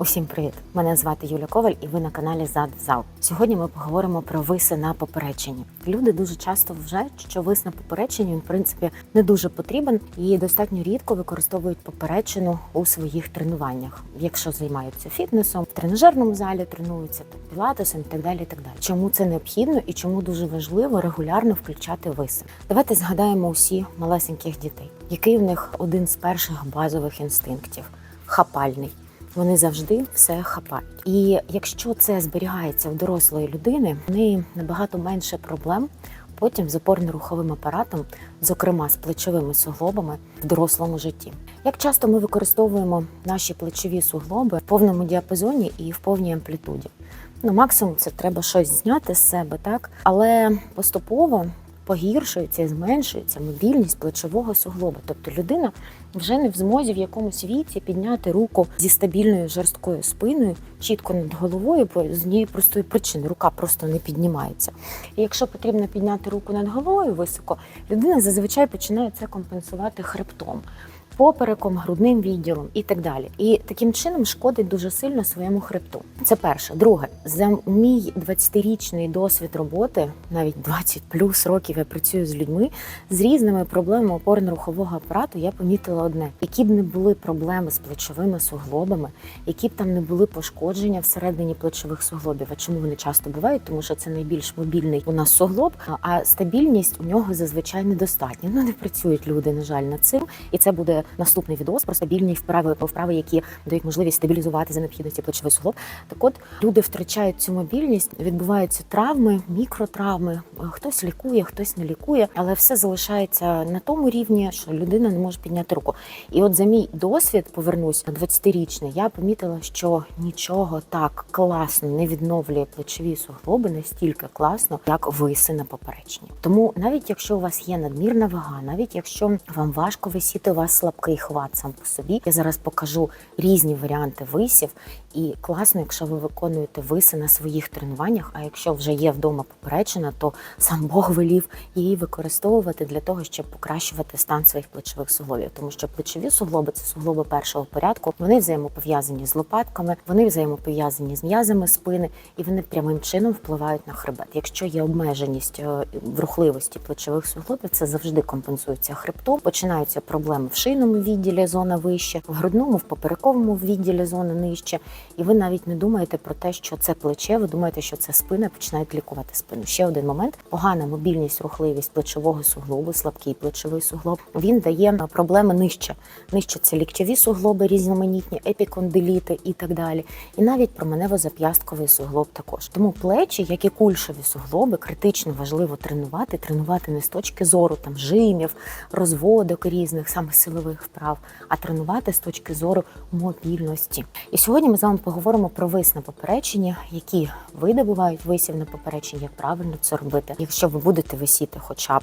Усім привіт! Мене звати Юля Коваль, і ви на каналі Зад в зал. Сьогодні ми поговоримо про виси на попереченні. Люди дуже часто вважають, що вис на попереченні він, в принципі не дуже потрібен і достатньо рідко використовують поперечину у своїх тренуваннях, якщо займаються фітнесом, в тренажерному залі тренуються пілатесом і так далі. І так далі. Чому це необхідно і чому дуже важливо регулярно включати виси? Давайте згадаємо усі малесеньких дітей, який в них один з перших базових інстинктів хапальний. Вони завжди все хапають. І якщо це зберігається в дорослої людини, в неї набагато менше проблем потім з опорно-руховим апаратом, зокрема з плечовими суглобами в дорослому житті. Як часто ми використовуємо наші плечові суглоби в повному діапазоні і в повній амплітуді? Ну, максимум це треба щось зняти з себе, так але поступово погіршується і зменшується мобільність плечового суглоба. Тобто людина вже не в змозі в якомусь віці підняти руку зі стабільною жорсткою спиною чітко над головою, бо з однієї простої причини рука просто не піднімається. І якщо потрібно підняти руку над головою високо, людина зазвичай починає це компенсувати хребтом. Попереком, грудним відділом і так далі, і таким чином шкодить дуже сильно своєму хребту. Це перше. Друге, за мій 20-річний досвід роботи, навіть 20 плюс років я працюю з людьми з різними проблемами опорно-рухового апарату. Я помітила одне: які б не були проблеми з плечовими суглобами, які б там не були пошкодження всередині плечових суглобів. А чому вони часто бувають? Тому що це найбільш мобільний у нас суглоб, а стабільність у нього зазвичай недостатня. Ну не працюють люди, на жаль, над цим, і це буде наступний відос про стабільні вправи, вправи, які дають можливість стабілізувати за необхідності плечовий суглоб. Так от люди втрачають цю мобільність, відбуваються травми, мікротравми. Хтось лікує, хтось не лікує, але все залишається на тому рівні, що людина не може підняти руку. І от за мій досвід повернусь 20-річний, я помітила, що нічого так класно не відновлює плечові суглоби настільки класно, як виси на поперечні. Тому навіть якщо у вас є надмірна вага, навіть якщо вам важко висіти, у вас слабкий хват сам по собі, я зараз покажу різні варіанти висів. І класно, якщо ви виконуєте виси на своїх тренуваннях. А якщо вже є вдома поперечина, то сам Бог велів її використовувати для того, щоб покращувати стан своїх плечових суглобів. Тому що плечові суглоби це суглоби першого порядку. Вони взаємопов'язані з лопатками, вони взаємопов'язані з м'язами спини, і вони прямим чином впливають на хребет. Якщо є обмеженість е, в рухливості плечових суглобів, це завжди компенсується хребтом. Починаються проблеми в шийному відділі, зона вище, в грудному, в поперековому відділі зона нижче. І ви навіть не думаєте про те, що це плече. Ви думаєте, що це спина, починаєте лікувати спину. Ще один момент: погана мобільність, рухливість плечового суглобу, слабкий плечовий суглоб. Він дає проблеми нижче. Нижче це ліктьові суглоби, різноманітні, епікондиліти і так далі. І навіть променево-зап'ястковий суглоб також. Тому плечі, як і кульшові суглоби, критично важливо тренувати. Тренувати не з точки зору там жимів, розводок різних, саме силових вправ, а тренувати з точки зору мобільності. І сьогодні ми з вами поговоримо про вис на попереченні, які види бувають висів на попереченні, як правильно це робити. Якщо ви будете висіти хоча б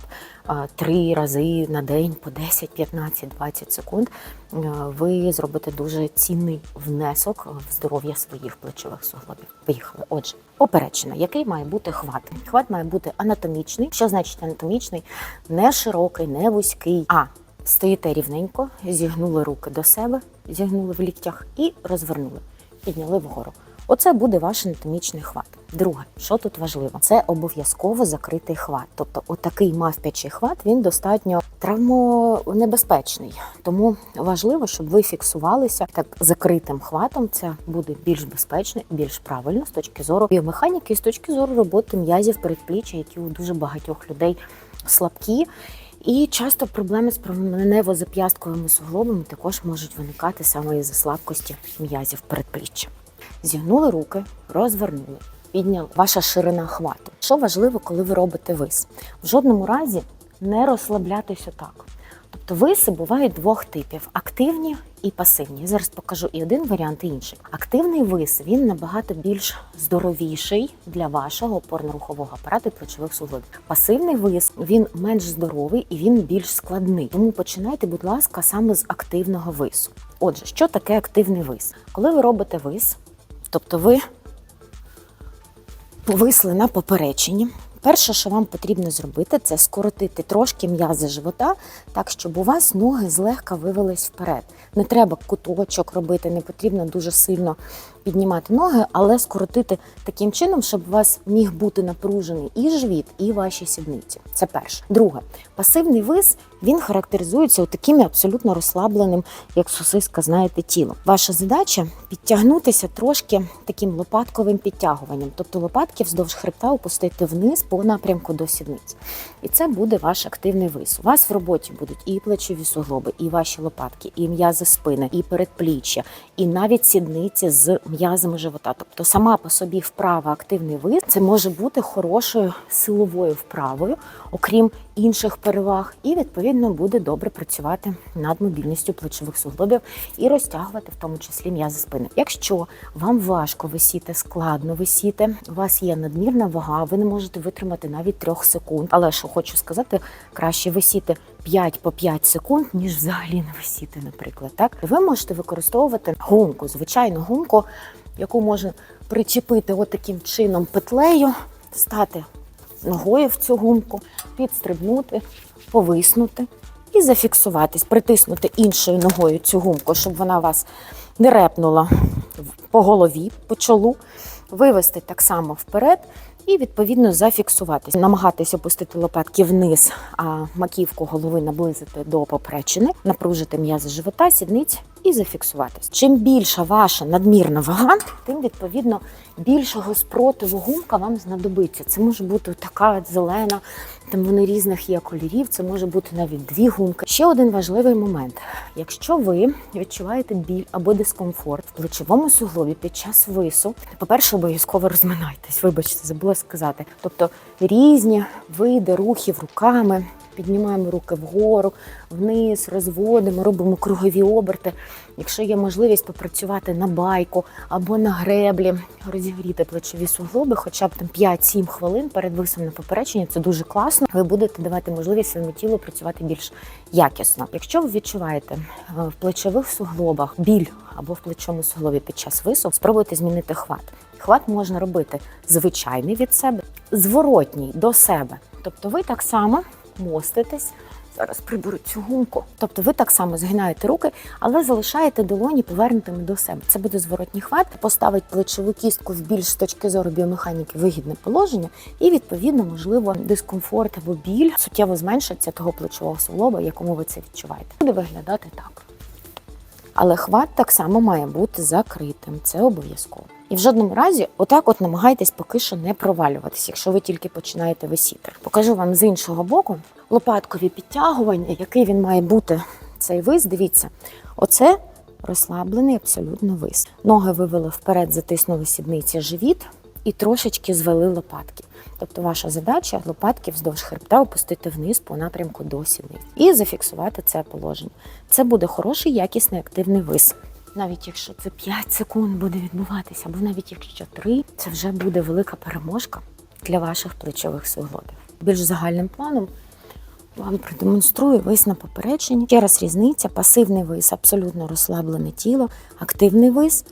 три рази на день по 10, 15, 20 секунд, ви зробите дуже цінний внесок в здоров'я своїх плечових суглобів. Поїхали. Отже, поперечина, який має бути хват? Хват має бути анатомічний. Що значить анатомічний? Не широкий, не вузький, а Стоїте рівненько, зігнули руки до себе, зігнули в ліктях і розвернули, підняли вгору. Оце буде ваш анатомічний хват. Друге, що тут важливо, це обов'язково закритий хват. Тобто, отакий мавпячий хват він достатньо травмонебезпечний. Тому важливо, щоб ви фіксувалися так закритим хватом. Це буде більш безпечно більш правильно з точки зору біомеханіки, і з точки зору роботи м'язів передпліччя, які у дуже багатьох людей слабкі. І часто проблеми з променево-зап'ястковими суглобами також можуть виникати саме із за слабкості м'язів передпліччя. Зігнули руки, розвернули, підняли ваша ширина хвату. Що важливо, коли ви робите вис? В жодному разі не розслаблятися так. Тобто виси бувають двох типів: активні і пасивні. Я зараз покажу і один варіант, і інший. Активний вис він набагато більш здоровіший для вашого опорно-рухового апарату і плечових суглобів. Пасивний вис він менш здоровий і він більш складний. Тому починайте, будь ласка, саме з активного вису. Отже, що таке активний вис? Коли ви робите вис, тобто ви повисли на поперечині, Перше, що вам потрібно зробити, це скоротити трошки м'язи живота, так щоб у вас ноги злегка вивелись вперед. Не треба куточок робити, не потрібно дуже сильно піднімати ноги, але скоротити таким чином, щоб у вас міг бути напружений і живіт, і ваші сідниці. Це перше. Друге, пасивний вис він характеризується таким абсолютно розслабленим, як сосиска, знаєте, тілом. Ваша задача підтягнутися трошки таким лопатковим підтягуванням, тобто лопатки вздовж хребта опустити вниз по напрямку до сідниць. І це буде ваш активний вис. У вас в роботі будуть і плечові суглоби, і ваші лопатки, і м'язи спини, і передпліччя, і навіть сідниці з м'язами живота. Тобто сама по собі вправа активний вис це може бути хорошою силовою вправою, окрім інших переваг, і відповідно буде добре працювати над мобільністю плечових суглобів і розтягувати в тому числі м'язи спини. Якщо вам важко висіти, складно висіти, у вас є надмірна вага, ви не можете витримати навіть трьох секунд. Але що хочу сказати, краще висіти 5 по 5 секунд, ніж взагалі не висіти, наприклад. Так ви можете використовувати гумку, звичайну гумку, яку можна причепити отаким чином петлею, стати ногою в цю гумку, підстрибнути, повиснути і зафіксуватись, притиснути іншою ногою цю гумку, щоб вона вас не репнула по голові, по чолу, вивести так само вперед і відповідно зафіксуватись. намагатися опустити лопатки вниз, а маківку голови наблизити до поперечини, напружити м'язи живота, сідниць і зафіксуватись. Чим більша ваша надмірна вага, тим відповідно більшого спротиву гумка вам знадобиться. Це може бути така зелена, там вони різних є кольорів. Це може бути навіть дві гумки. Ще один важливий момент: якщо ви відчуваєте біль або дискомфорт в плечовому суглобі під час вису, по-перше, обов'язково розминайтесь. Вибачте, забула сказати. Тобто різні види рухів руками. Піднімаємо руки вгору, вниз, розводимо, робимо кругові оберти. Якщо є можливість попрацювати на байку або на греблі, розігріти плечові суглоби, хоча б там 5-7 хвилин перед висом на поперечення, це дуже класно. Ви будете давати можливість своєму тілу працювати більш якісно. Якщо ви відчуваєте е, в плечових суглобах біль або в плечовому суглобі під час вису, спробуйте змінити хват. Хват можна робити звичайний від себе, зворотній до себе. Тобто ви так само моститесь. Зараз приберу цю гумку. Тобто ви так само згинаєте руки, але залишаєте долоні повернутими до себе. Це буде зворотній хват, поставить плечову кістку в більш з точки зору біомеханіки вигідне положення, і відповідно, можливо, дискомфорт або біль суттєво зменшиться того плечового суглоба, якому ви це відчуваєте. Буде виглядати так. Але хват так само має бути закритим. Це обов'язково. І в жодному разі, отак, от намагайтесь поки що не провалюватися, якщо ви тільки починаєте висіти. Покажу вам з іншого боку лопаткові підтягування, який він має бути цей вис. Дивіться, оце розслаблений абсолютно вис. Ноги вивели вперед, затиснули сідниці живіт і трошечки звели лопатки. Тобто ваша задача лопатки вздовж хребта опустити вниз по напрямку до сідниць і зафіксувати це положення. Це буде хороший, якісний активний вис. Навіть якщо це 5 секунд буде відбуватися, або навіть якщо 3, це вже буде велика переможка для ваших плечових суглобів. Більш загальним планом вам продемонструю вис на попередженні. Ще раз різниця: пасивний вис, абсолютно розслаблене тіло, активний вис,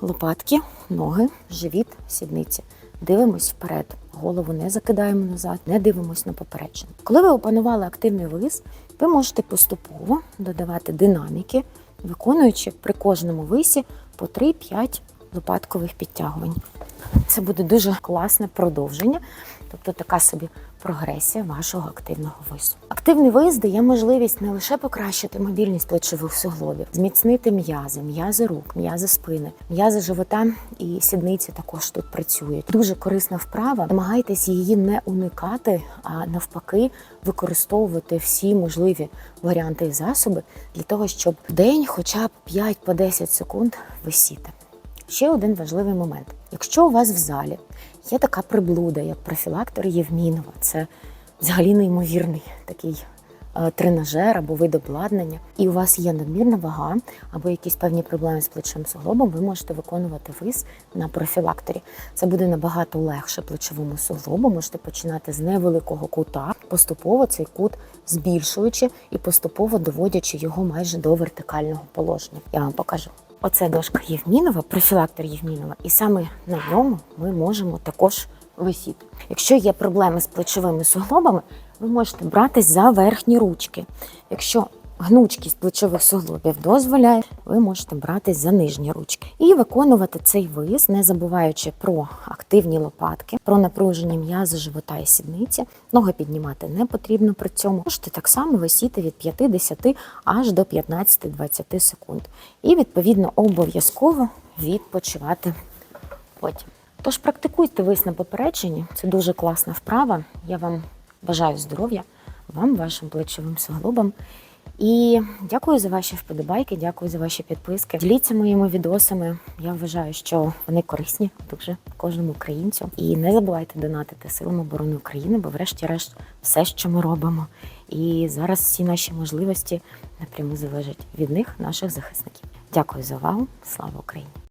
лопатки, ноги, живіт, сідниці. Дивимось вперед, голову не закидаємо назад, не дивимось на попередження. Коли ви опанували активний вис, ви можете поступово додавати динаміки, виконуючи при кожному висі по 3-5 лопаткових підтягувань. Це буде дуже класне продовження, тобто така собі прогресія вашого активного вису. Активний вис дає можливість не лише покращити мобільність плечових суглобів, зміцнити м'язи, м'язи рук, м'язи спини, м'язи живота і сідниці також тут працюють. Дуже корисна вправа. Намагайтесь її не уникати, а навпаки, використовувати всі можливі варіанти і засоби для того, щоб день, хоча б 5 по 10 секунд висіти. Ще один важливий момент: якщо у вас в залі є така приблуда, як профілактор Євмінова, це взагалі неймовірний такий е, тренажер або вид обладнання, і у вас є надмірна вага або якісь певні проблеми з плечовим суглобом, ви можете виконувати вис на профілакторі. Це буде набагато легше плечовому суглобу. Можете починати з невеликого кута, поступово цей кут збільшуючи і поступово доводячи його майже до вертикального положення. Я вам покажу. Оце дошка Євмінова, профілактор Євмінова, і саме на ньому ми можемо також висіти. Якщо є проблеми з плечовими суглобами, ви можете братись за верхні ручки. Якщо гнучкість плечових суглобів дозволяє, ви можете братись за нижні ручки і виконувати цей вис, не забуваючи про активні лопатки, про напруження м'язи живота і сідниці. Ноги піднімати не потрібно при цьому. Можете так само висіти від 50 аж до 15-20 секунд. І відповідно обов'язково відпочивати потім. Тож практикуйте вис на попередженні, це дуже класна вправа. Я вам бажаю здоров'я, вам, вашим плечовим суглобам. І дякую за ваші вподобайки, дякую за ваші підписки. Діліться моїми відосами. Я вважаю, що вони корисні дуже кожному українцю. І не забувайте донатити силам оборони України, бо, врешті-решт, все, що ми робимо. І зараз всі наші можливості напряму залежать від них, наших захисників. Дякую за увагу. Слава Україні!